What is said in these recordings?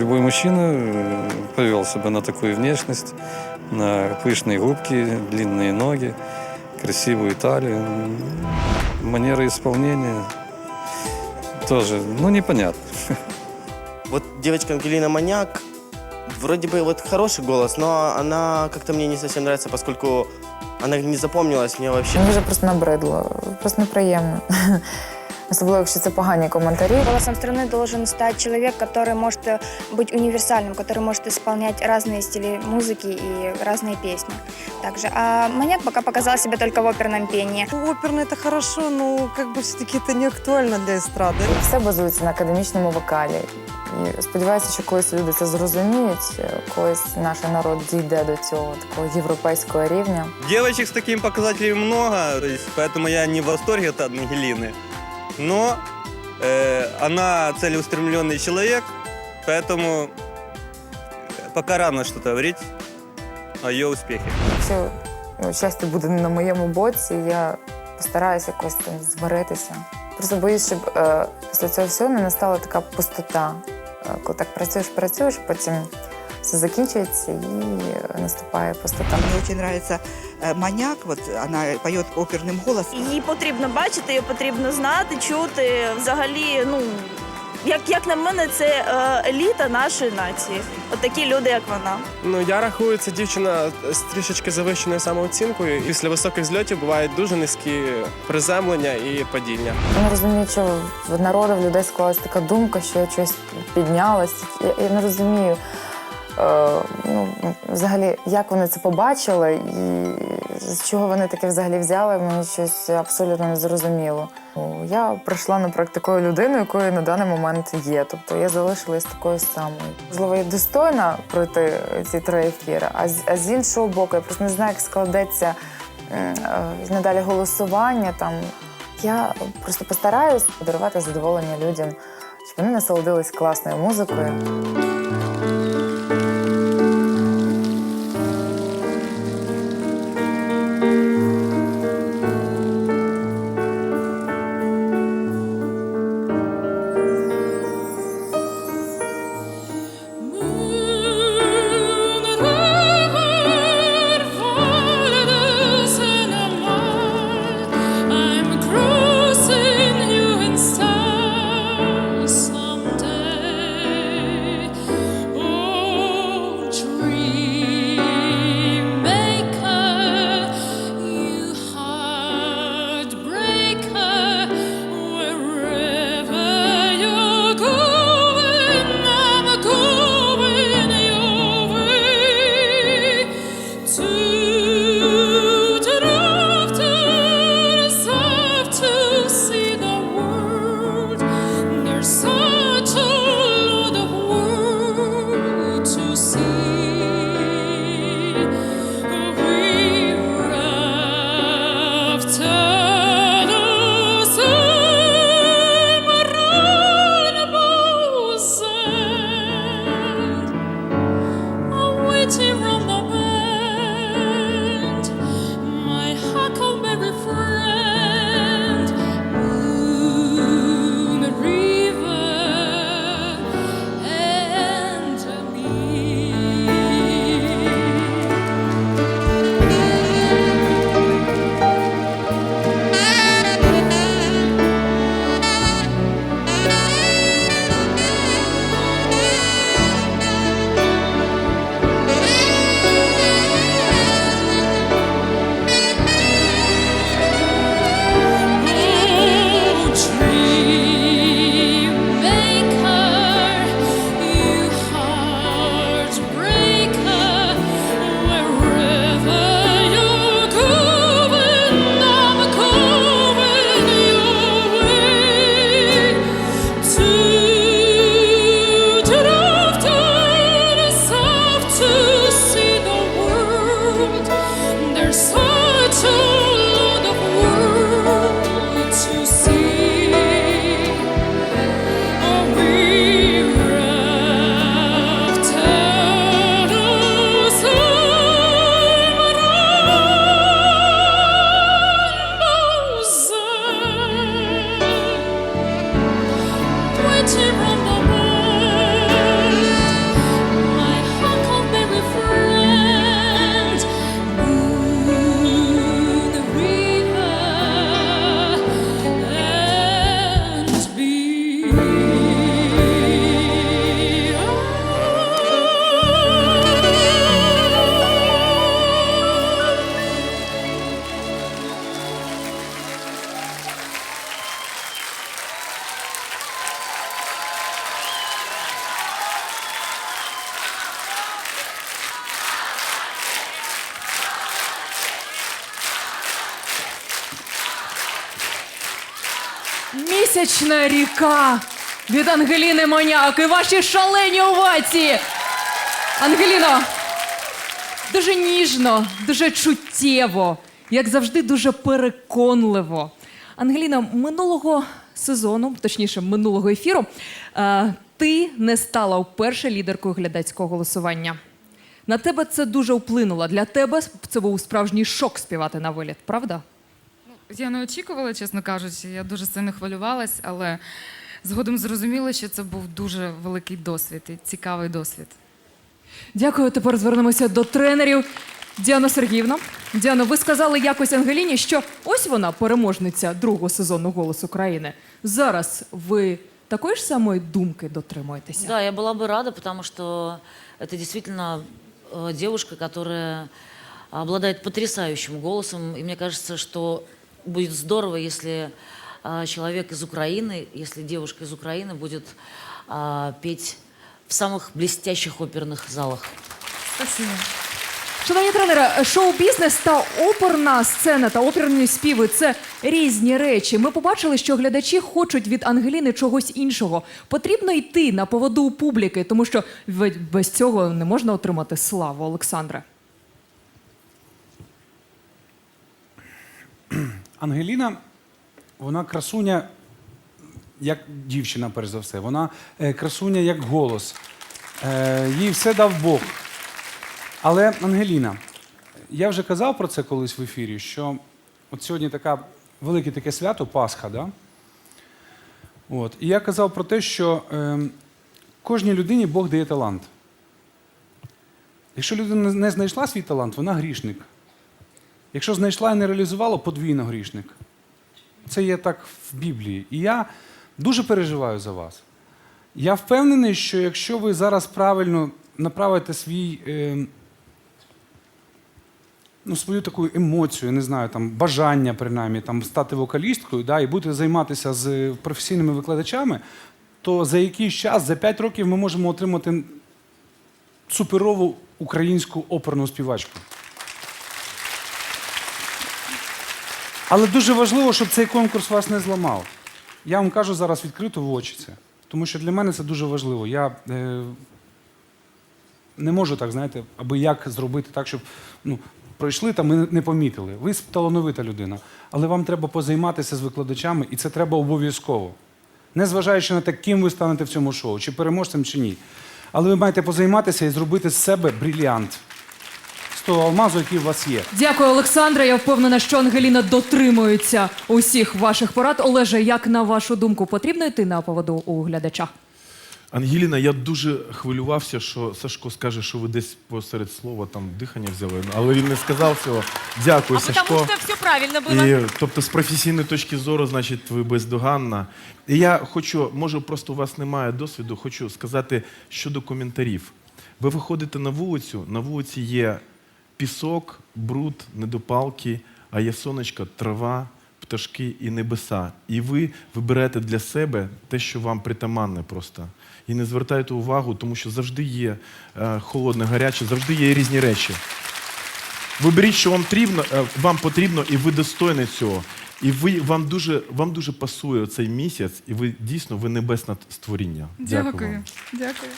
любой мужчина э, повел себя на такую внешность, на пышные губки, длинные ноги, красивую талию. Манера исполнения тоже, ну, непонятно. Вот девочка Ангелина Маньяк, вроде бы вот хороший голос, но она как-то мне не совсем нравится, поскольку она не запомнилась мне вообще. Мені вже просто набридло, просто неприємно. Особливо, якщо це погані коментарі. Голосом страны должен стать человек, который может э, быть универсальным, который может исполнять разные стили музыки и разные песни. Также. А маньяк пока показал себя только в оперном пении. Оперно это хорошо, но как бы все-таки это не актуально для эстрады. Все базується на академічному вокалі. І сподіваюся, що колись люди це зрозуміють, е, колись наш народ дійде до цього такого європейського рівня. Девочек с такими показателями много, то есть, поэтому я не в восторге от Ангелины. Но э, она целеустремленный человек, поэтому пока рано что-то говорить о ее успехе. Якщо ну, щастя буде не на моєму боці, я постараюся якось там змиритися. Просто боюсь, щоб е, після цього всього не настала така пустота. Е, коли так працюєш, працюєш, потім все закінчується і е, наступає пустота. Мне очень нравится э, маньяк, вот она поет оперным голосом. Її потрібно бачити, її потрібно знати, чути. Взагалі, ну як, як на мене, це е, еліта нашої нації. От такі люди, як вона. Ну я рахую, це дівчина з трішечки завищеною самооцінкою. І Після високих зльотів бувають дуже низькі приземлення і падіння. Я не розумію, чого в народу, в людей склалася така думка, що я щось піднялась. Я, я не розумію, е, ну, взагалі, як вони це побачили і з чого вони таке взагалі взяли, мені щось абсолютно не зрозуміло. Я прийшла наприклад, такою людиною, якою на даний момент є. Тобто я залишилась такою самою. Можливо, я достойна пройти ці три ефіри, а з, а з іншого боку, я просто не знаю, як складеться е, надалі голосування там. Я просто постараюсь подарувати задоволення людям, щоб вони насолодились класною музикою. eternity. so too Місячна ріка від Ангеліни Маняк і ваші шалені овації. Ангеліно, дуже ніжно, дуже чуттєво, як завжди, дуже переконливо. Ангеліна, минулого сезону, точніше, минулого ефіру, е, ти не стала вперше лідеркою глядацького голосування. На тебе це дуже вплинуло. Для тебе це був справжній шок співати на виліт, правда? Я не очікувала, чесно кажучи. Я дуже сильно хвилювалась, але згодом зрозуміла, що це був дуже великий досвід і цікавий досвід. Дякую. Тепер звернемося до тренерів. Діана Сергіївна. Діано, ви сказали якось Ангеліні, що ось вона переможниця другого сезону «Голос України. Зараз ви такої ж самої думки дотримуєтеся? Да, я была бы рада, потому что это действительно э, девушка, которая обладает потрясающим голосом. И мне кажется, что будет здорово, если э, человек из Украины, если девушка из Украины будет э, петь в самых блестящих оперных залах. Спасибо. Шановні тренери, шоу-бізнес та оперна сцена та оперні співи це різні речі. Ми побачили, що глядачі хочуть від Ангеліни чогось іншого. Потрібно йти на поводу у публіки, тому що ведь без цього не можна отримати славу, Олександре. Ангеліна, вона красуня, як дівчина, перш за все. Вона е, красуня як голос. Е, їй все дав Бог. Але Ангеліна, я вже казав про це колись в ефірі, що от сьогодні така велике таке свято, Пасха, да? От. І я казав про те, що е, кожній людині Бог дає талант. Якщо людина не знайшла свій талант, вона грішник. Якщо знайшла і не реалізувала, подвійно грішник. Це є так в Біблії. І я дуже переживаю за вас. Я впевнений, що якщо ви зараз правильно направите свій, е, ну, свою таку емоцію, не знаю, там, бажання принаймні там, стати вокалісткою да, і будете займатися з професійними викладачами, то за якийсь час, за 5 років, ми можемо отримати суперову українську оперну співачку. Але дуже важливо, щоб цей конкурс вас не зламав. Я вам кажу зараз відкрито в очі це. Тому що для мене це дуже важливо. Я е, не можу так, знаєте, аби як зробити так, щоб ну, пройшли там і не- помітили. Ви талановита людина, але вам треба позайматися з викладачами, і це треба обов'язково. Незважаючи на те, ким ви станете в цьому шоу, чи переможцем, чи ні. Але ви маєте позайматися і зробити з себе брильянт з того алмазу, який у вас є. Дякую, Олександре. Я впевнена, що Ангеліна дотримується усіх ваших порад. Олеже, як на вашу думку, потрібно йти на поводу у глядача? Ангеліна, я дуже хвилювався, що Сашко скаже, що ви десь посеред слова там дихання взяли, але він не сказав цього. Дякую, Сашко. все правильно І, тобто, з професійної точки зору, значить, ви бездоганна. І я хочу, може, просто у вас немає досвіду, хочу сказати щодо коментарів. Ви виходите на вулицю, на вулиці є пісок, бруд, недопалки, а є сонечко, трава, пташки і небеса. І ви виберете для себе те, що вам притаманне просто. І не звертайте увагу, тому що завжди є е, холодне, гаряче, завжди є різні речі. Виберіть, що вам потрібно, е, вам потрібно, і ви достойні цього. І ви вам дуже вам дуже пасує цей місяць, і ви дійсно ви небесне створіння. Дякую. вам. Дякую. Дякую.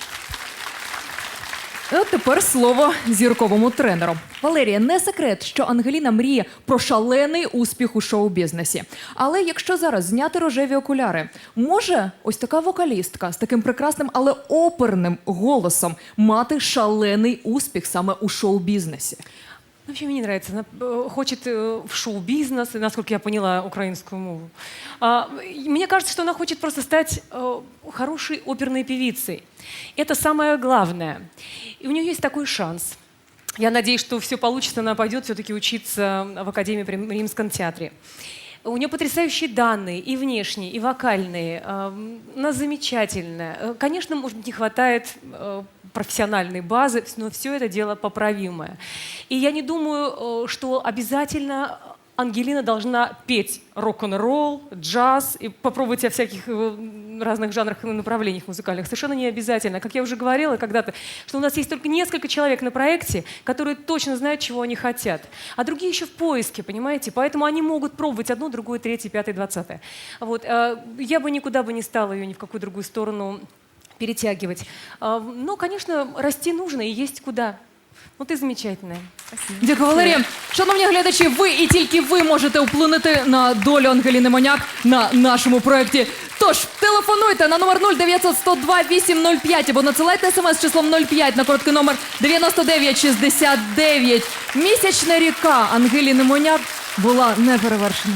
От тепер слово зірковому тренеру. Валерія, не секрет, що Ангеліна мріє про шалений успіх у шоу-бізнесі. Але якщо зараз зняти рожеві окуляри, може ось така вокалістка з таким прекрасним, але оперним голосом мати шалений успіх саме у шоу-бізнесі? Вообще мне не нравится. Она э, хочет э, в шоу-бизнес, и, насколько я поняла украинскую мову. А, и Мне кажется, что она хочет просто стать э, хорошей оперной певицей. Это самое главное. И у нее есть такой шанс. Я надеюсь, что все получится, она пойдет все-таки учиться в Академии при Римском театре. У нее потрясающие данные, и внешние, и вокальные. Она замечательная. Э, Конечно, может быть, не хватает э, профессиональной базы, но все это дело поправимое. И я не думаю, э, что обязательно Ангелина должна петь рок-н-ролл, джаз и попробовать о всяких разных жанрах и направлениях музыкальных. Совершенно не обязательно. Как я уже говорила когда-то, что у нас есть только несколько человек на проекте, которые точно знают, чего они хотят. А другие еще в поиске, понимаете? Поэтому они могут пробовать одно, другое, третье, пятое, двадцатое. Вот. э, Я бы никуда бы не стала ее ни в какую другую сторону перетягивать. А, Но, конечно, расти нужно и есть куда. Ну, ты замечательная. Дякую, Валерія. Шановні глядачі, ви і тільки ви можете вплинути на долю Ангеліни Моняк на нашому проєкті. Тож телефонуйте на номер 0900 102 805 або надсилайте смс числом 05 на короткий номер 9969. Місячна ріка Ангеліни Моняк була неперевершена.